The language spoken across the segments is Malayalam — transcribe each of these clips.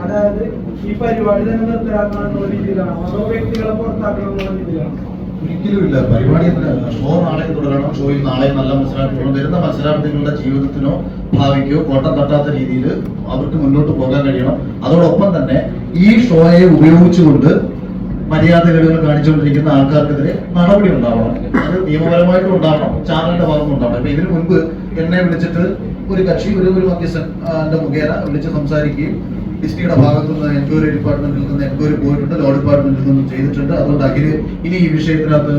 അതായത് ഈ പരിപാടി തന്നെ നിർത്തലാക്കണം രീതിയിലാണോ. അതോ വ്യക്തികളെ പുറത്താക്കണം രീതിയിലാണോ? ഒരിക്കലുമില്ല. പരിപാടി ഷോ നാളെ തുടരണം ഷോയിൽ നാളെ നല്ല മത്സരാർത്ഥികളും വരുന്ന മത്സരാർത്ഥികളുടെ ജീവിതത്തിനോ ഭാവിക്കോ കോട്ടം തട്ടാത്ത രീതിയിൽ അവർക്ക് മുന്നോട്ട് പോകാൻ കഴിയണം. അതോടൊപ്പം തന്നെ ഈ ഷോയെ ഉപയോഗിച്ചുകൊണ്ട് മര്യാദകൾ കാണിച്ചുകൊണ്ടിരിക്കുന്ന ആൾക്കാർക്കെതിരെ നടപടി ഉണ്ടാവണം. അത് നിയമപരമായിട്ടും ഉണ്ടാവണം. ചാനലിന്റെ ഭാഗത്തും ഉണ്ടാവണം. ഇപ്പൊ ഇതിനു മുൻപ് എന്നെ വിളിച്ചിട്ട് ഒരു കക്ഷി ഒരു ഒരു മധ്യസ്ഥൻ മുഖേന വിളിച്ച് സംസാരിക്കുകയും ഡിസ്നിയുടെ ഭാഗത്തു നിന്ന് എൻക്വയറി ഡിപ്പാർട്ട്മെന്റിൽ നിന്ന് എൻക്വയറി പോയിട്ടുണ്ട് ലോ ഡിപ്പാർട്ട്മെന്റിൽ നിന്നും ചെയ്തിട്ടുണ്ട്. അതുകൊണ്ട് അഖിൽ ഇനി ഈ വിഷയത്തിനകത്ത്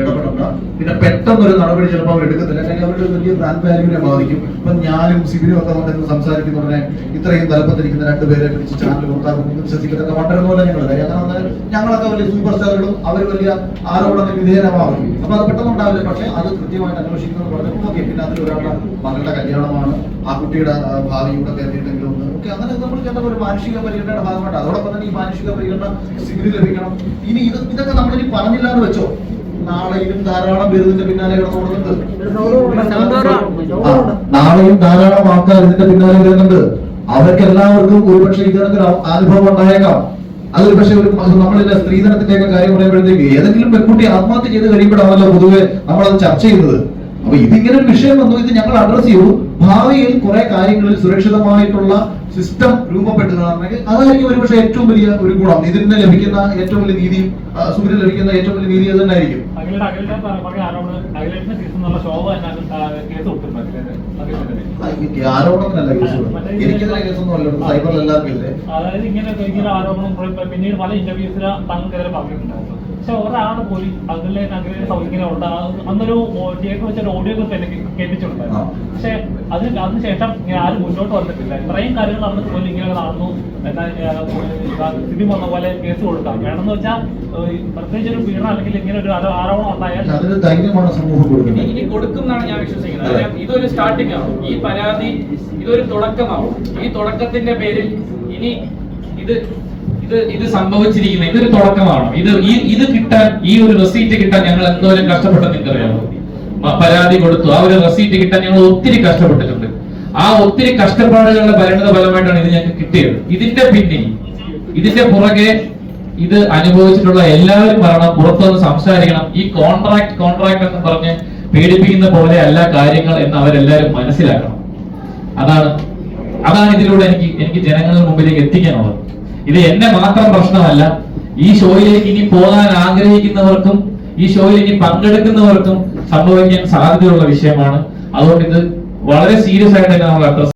ഇടപെടണ്ട. പിന്നെ പെട്ടെന്ന് ഒരു നടപടി ചിലപ്പോൾ അവർ എടുക്കത്തില്ല. അല്ലെങ്കിൽ അവരുടെ വലിയ ബ്രാൻഡ് വാല്യൂവിനെ ബാധിക്കും. ഇപ്പൊ ഞാനും സിബിനും ഒക്കെ സംസാരിക്കുന്ന ഉടനെ ഇത്രയും തലപ്പത്തിരിക്കുന്ന രണ്ടുപേരെ പിടിച്ച് ചാനൽ പുറത്താക്കുന്നു വിശ്വസിക്കുന്നതൊക്കെ വളരെ പോലെ ഞങ്ങൾ കാരണം ഞങ്ങളൊക്കെ വലിയ സൂപ്പർ സ്റ്റാറുകളും അവർ വലിയ ആരോപണത്തിന് വിധേയമാകും അപ്പൊ അത് പെട്ടെന്ന് ഉണ്ടാവില്ല. പക്ഷെ അത് കൃത്യമായിട്ട് അന്വേഷിക്കുന്നത് പറഞ്ഞപ്പോൾ ഓക്കെ പിന്നെ അതിൽ ഒരാളുടെ മകളുടെ കല്യാണമാണ്. ആ കുട്ടിയുടെ ഭാവിയുടെ കയറിയിട്ടെങ്കിലും ഒന്ന് ഓക്കെ അങ്ങനെ നമ്മൾ കേട്ട ഒരു മാനുഷിക പരിഗണനയുടെ ഭാഗമായിട്ട്. അതോടൊപ്പം തന്നെ ഈ മാനുഷിക പരിഗണന സിബിന് ലഭിക്കണം. ഇനി ഇത് ഇതൊക്കെ നമ്മളിനി പറഞ്ഞില്ല എന്ന് വെച്ചോ? നാളെയും ധാരാളം പേര് ഇതിന്റെ പിന്നാലെ കിടന്നുകൊടുക്കുന്നുണ്ട് നാളെയും ധാരാളം ആൾക്കാർ ഇതിന്റെ പിന്നാലെ വരുന്നുണ്ട് അവർക്ക് എല്ലാവർക്കും ഒരുപക്ഷെ ഇത്തരത്തിൽ അനുഭവം ഉണ്ടായേക്കാം. അതൊരു പക്ഷെ ഒരു നമ്മളിലെ സ്ത്രീധനത്തിന്റെ ഒക്കെ കാര്യം പറയുമ്പോഴത്തേക്ക് ഏതെങ്കിലും പെൺകുട്ടി ആത്മഹത്യ ചെയ്ത് കഴിയുമ്പോഴാണല്ലോ പൊതുവെ നമ്മളത് ചർച്ച ചെയ്യുന്നത്. അപ്പൊ ഇതിങ്ങനെ ഒരു വിഷയം വന്നു ഇത് ഞങ്ങൾ അഡ്രസ് ചെയ്തു. ഭാവിയിൽ കുറെ കാര്യങ്ങളിൽ സുരക്ഷിതമായിട്ടുള്ള സിസ്റ്റം രൂപപ്പെട്ടതാണെങ്കിൽ അതായിരിക്കും ഒരുപക്ഷെ ഏറ്റവും വലിയ ഒരു ഗുണം. ഇതിന് ലഭിക്കുന്ന ഏറ്റവും വലിയ നീതിയും സൂര്യൻ ലഭിക്കുന്ന ഏറ്റവും വലിയ നീതി അത് തന്നെയായിരിക്കും. ആരോപണത്തിനല്ല കേസ്. എനിക്കെതിരെ കേസൊന്നും അല്ല സൈബർ എല്ലാവർക്കും ഇല്ലേ അതായത് ഇങ്ങനെ ആരോപണം പിന്നീട് പല ഇന്റർവ്യൂസിൽ തങ്ങൾക്കെതിരെ പറഞ്ഞിട്ടുണ്ടായിരുന്നു. പക്ഷെ ഒരാൾ പോയി അതിലെ അഖിലെ സൗകര്യം ഉണ്ട് അന്നൊരു തിയേറ്റർ വെച്ചൊരു ഓഡിയോ കേൾപ്പിച്ചിട്ടുണ്ടായിരുന്നു. പക്ഷെ അത് അതിനുശേഷം ഇങ്ങനെ ആരും മുന്നോട്ട് വന്നിട്ടില്ല. ഇത്രയും കാര്യങ്ങൾ നടന്നിട്ട് പോലും ഇങ്ങനെ നടന്നു എന്താ സ്ഥിതി വന്ന പോലെ കേസ് കൊടുക്കാം. വേണമെന്ന് വെച്ചാൽ പ്രത്യേകിച്ച് ഒരു പീഡനം അല്ലെങ്കിൽ ഇങ്ങനെ ഒരു ആരോ- ആരോപണം ഉണ്ടായാൽ ഇനി കൊടുക്കുന്നതാണ് ഇനി കൊടുക്കും എന്നാണ് ഞാൻ വിശ്വസിക്കുന്നത്. ഇതൊരു സ്റ്റാർട്ടിംഗ് ആവും. ഈ പരാതി ഇതൊരു തുടക്കമാവും. ഈ തുടക്കത്തിന്റെ പേരിൽ ഇനി ഇത് ഇത് ഇത് സംഭവിച്ചിരിക്കുന്ന ഇതൊരു തുടക്കമാണ്? ഇത് ഈ ഇത് കിട്ടാൻ ഈ ഒരു റെസീറ്റ് കിട്ടാൻ ഞങ്ങൾ എന്തോരം കഷ്ടപ്പെട്ടെന്ന് നിങ്ങൾക്കറിയാമോ? പരാതി കൊടുത്തു. ആ ഒരു റെസീറ്റ് കിട്ടാൻ ഞങ്ങൾ ഒത്തിരി കഷ്ടപ്പെട്ടിട്ടുണ്ട്. ആ ഒത്തിരി കഷ്ടപ്പാടുകളുടെ പരിണിത ഫലമായിട്ടാണ് ഇത് ഞങ്ങൾക്ക് കിട്ടിയത്. ഇതിന്റെ പിന്നിൽ ഇതിന്റെ പുറകെ ഇത് അനുഭവിച്ചിട്ടുള്ള എല്ലാവരും പറയണം പുറത്തുനിന്ന് സംസാരിക്കണം. ഈ കോൺട്രാക്ട് കോൺട്രാക്ട് എന്ന് പറഞ്ഞ് പേടിപ്പിക്കുന്ന പോലെ അല്ല കാര്യങ്ങൾ എന്ന് അവരെല്ലാവരും മനസ്സിലാക്കണം. അതാണ് അതാണ് ഇതിലൂടെ എനിക്ക് എനിക്ക് ജനങ്ങളുടെ മുമ്പിലേക്ക് എത്തിക്കാനുള്ളത്. ഇത് എന്നെ മാത്രം പ്രശ്നമല്ല. ഈ ഷോയിലേക്ക് ഇനി പോകാൻ ആഗ്രഹിക്കുന്നവർക്കും ഈ ഷോയിലേക്ക് പങ്കെടുക്കുന്നവർക്കും സംഭവിക്കാൻ സാധ്യതയുള്ള വിഷയമാണ്. അതുകൊണ്ട് ഇത് വളരെ സീരിയസ് ആയിട്ട് തന്നെ നമ്മൾ അഡ്രസ്